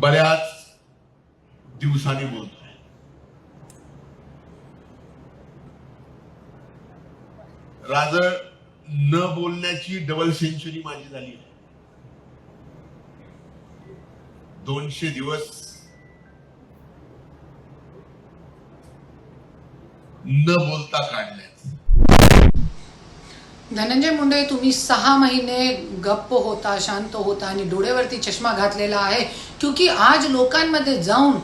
बऱ्याच दिवसांनी बोलतोय. राजळ न बोलण्याची डबल सेंचुरी माझी झाली. आहे दोनशे दिवस न बोलता काढले धनंजय मुंडे तुम्ही सहा महिने गप्प होता शांत होता आणि डोळ्यावरती चष्मा घातलेला आहे. क्योंकि आज लोकांमध्ये जाऊन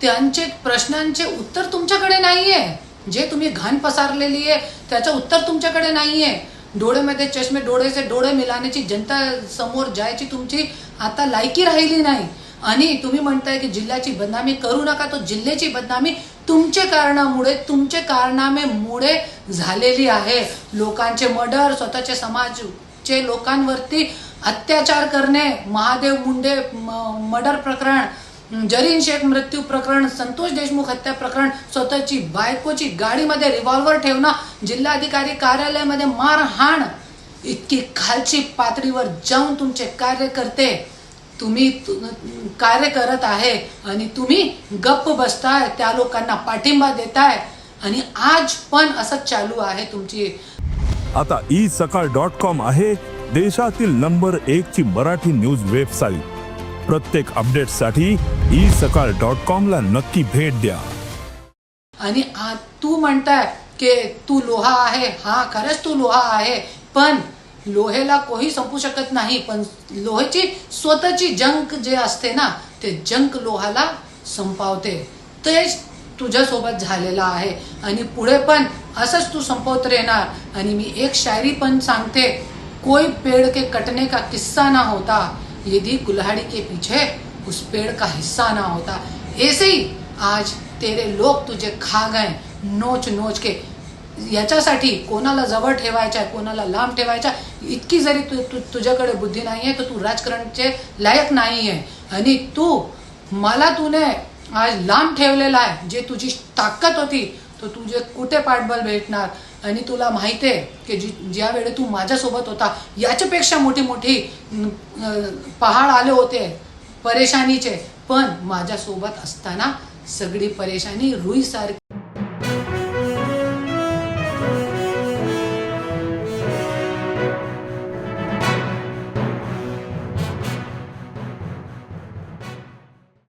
त्यांचे प्रश्नांचे उत्तर तुमच्याकडे नाही आहे जे तुम्ही घाण पसारलेली आहे त्याचं उत्तर तुमच्याकडे नाही आहे डोळ्यामध्ये चष्मे डोळ्याचे डोळे मिलाण्याची जनता समोर जायची तुमची आता लायकी राहिली नाही. आणि तुम्ही म्हणताय की जिल्ह्याची बदनामी करू नका तो जिल्ह्याची बदनामी तुमचे कारणामुळे तुमचे कारनामेमुळे झालेली आहे. लोकांचे मर्डर स्वतःच्या समाजचे लोकांवरती अत्याचार करणे महादेव मुंडे मर्डर प्रकरण जरीन शेख मृत्यू प्रकरण संतोष देशमुख हत्या प्रकरण स्वतःची बायकोची गाडीमध्ये रिव्हॉल्वर ठेवणं जिल्हाधिकारी कार्यालयामध्ये मारहाण इतकी खालची पातळीवर जाऊन तुमचे कार्यकर्ते तुम्ही कार्य करत आहे आणि तुम्ही गप्प बसताय त्या लोकांना पाठिंबा देताय आणि आज पण असंच चालू आहे तुमची. आता ई सकाळ डॉट कॉम आहे देशातील नंबर एक ची मराठी न्यूज वेबसाईट प्रत्येक अपडेटसाठी ई सकाळ डॉट कॉम ला नक्की भेट द्या. आणि तू म्हणताय की तू लोहा आहे. हा खरंच तू लोहा आहे. पण लोहेला कोही संपू शकत नाही पण लोहेची स्वतःची जंक जे असते ना ते जंक लोहाला संपावते. तेच तुझ्यासोबत झालेलं आहे. आणि पुढे पण असंच तू संपवत राहणार. आणि मी एक शायरी पण सांगते. कोई पेड़ के कटने का किस्सा ना होता. यदि कुल्हाड़ी के पीछे उस पेड़ का हिस्सा ना होता. ऐसे ही आज तेरे लोक तुझे खा गए नोच नोच के याच्यासाठी कोणाला जवळ ठेवायचं आहे कोणाला लांब ठेवायचा इतकी जरी तू तू तुझ्याकडे बुद्धी नाही आहे तर तू राजकारणचे लायक नाही आहे आणि तू मला तुने आज लांब ठेवलेला आहे जे तुझी ताकद होती तर तुझे कुठे पाठबळ भेटणार? आणि तुला माहिती आहे की जी ज्यावेळी तू माझ्यासोबत होता याच्यापेक्षा मोठी मोठी पहाड आले होते परेशानीचे. पण माझ्यासोबत असताना सगळी परेशानी रुईसारखी